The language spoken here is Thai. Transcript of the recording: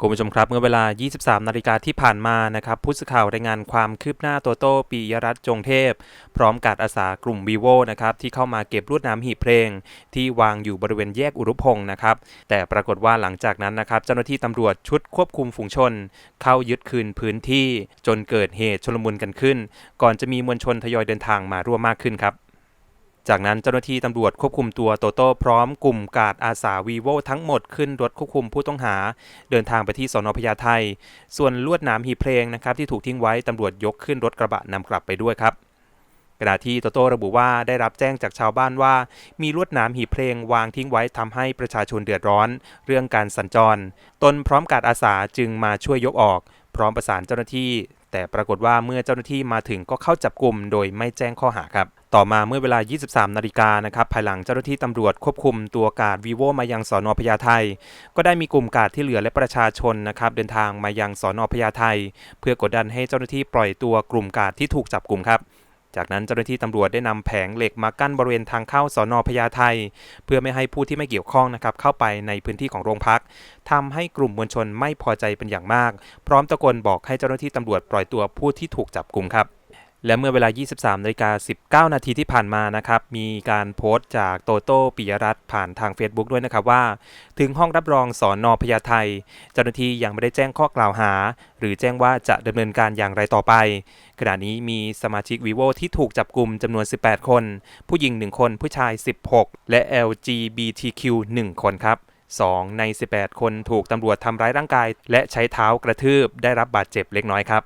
คุณผู้ชมครับเมื่อเวลา 23 นาฬิกาที่ผ่านมานะครับผู้สื่อข่าวรายงานความคืบหน้าโตโต้ปียรัตน์จงเทพ พร้อมการอาสากลุ่มวีโวนะครับที่เข้ามาเก็บลวดน้ำหีบเพลง ที่วางอยู่บริเวณแยกอุรุพงศ์นะครับแต่ปรากฏว่าหลังจากนั้นนะครับเจ้าหน้าที่ตำรวจชุดควบคุมฝูงชน เข้ายึดคืนพื้นที่ จนเกิดเหตุชลมุนกันขึ้น ก่อนจะมีมวลชนทยอยเดินทางมาร่วมมากขึ้นครับ จากนั้นเจ้าหน้าที่ตำรวจควบคุมตัวโตโต้พร้อมกลุ่มกาดอาสาวีโวทั้งหมดขึ้นรถควบคุมผู้ต้องหา เดินทางไปที่สนพญาไทส่วนลวดหนามหีเพลงนะครับที่ถูกทิ้งไว้ตำรวจยกขึ้นรถกระบะนำกลับไปด้วยครับขณะที่โตโต้ระบุว่าได้รับแจ้งจากชาวบ้านว่า มีลวดหนามหีเพลงวางทิ้งไว้ทำให้ประชาชนเดือดร้อน เรื่องการสัญจร ตนพร้อมกาดอาสาจึงมาช่วยยกออก พร้อมประสานเจ้าหน้าที่ แต่ปรากฏว่าเมื่อเจ้าหน้าที่มาถึงก็เข้าจับกลุ่มโดยไม่แจ้งข้อหาครับต่อมาเมื่อเวลา 23 นาฬิกานะครับภายหลังเจ้าหน้าที่ตำรวจควบคุมตัวกาดวีโวมายังสอนอพญาไทก็ได้มีกลุ่มกาดที่เหลือและประชาชนนะครับเดินทางมายังสอนอพญาไทเพื่อกดดันให้เจ้าหน้าที่ปล่อยตัวกลุ่มกาดที่ถูกจับกลุ่มครับ จากนั้นเจ้าหน้าที่ตำรวจได้นำแผงเหล็กมากั้นบริเวณทางเข้าสอนอพญาไทเพื่อไม่ให้ผู้ที่ไม่เกี่ยวข้องนะครับเข้าไปในพื้นที่ของโรงพักทำให้กลุ่มมวลชนไม่พอใจเป็นอย่างมาก พร้อมตะโกนบอกให้เจ้าหน้าที่ตำรวจปล่อยตัวผู้ที่ถูกจับกลุ่มครับ และเมื่อเวลา 23นาฬิกา19 นาทีที่ผ่านมานะครับ มีการโพสต์จากโตโต้ปิยรัตน์ผ่านทาง Facebook ด้วยนะครับว่า ถึงห้องรับรองสอนอพญาไทเจ้าหน้าที่ยังไม่ได้แจ้งข้อกล่าวหา หรือแจ้งว่าจะดำเนินการอย่างไรต่อไป ขณะนี้มีสมาชิก vivo ที่ถูกจับกลุ่มจำนวน 18 คน ผู้หญิง 1 คน ผู้ชาย 16 และ LGBTQ 1 คนครับ 2 ใน 18 คนถูกตำรวจทำร้ายร่างกาย และใช้เท้ากระทืบได้รับบาดเจ็บเล็กน้อยครับ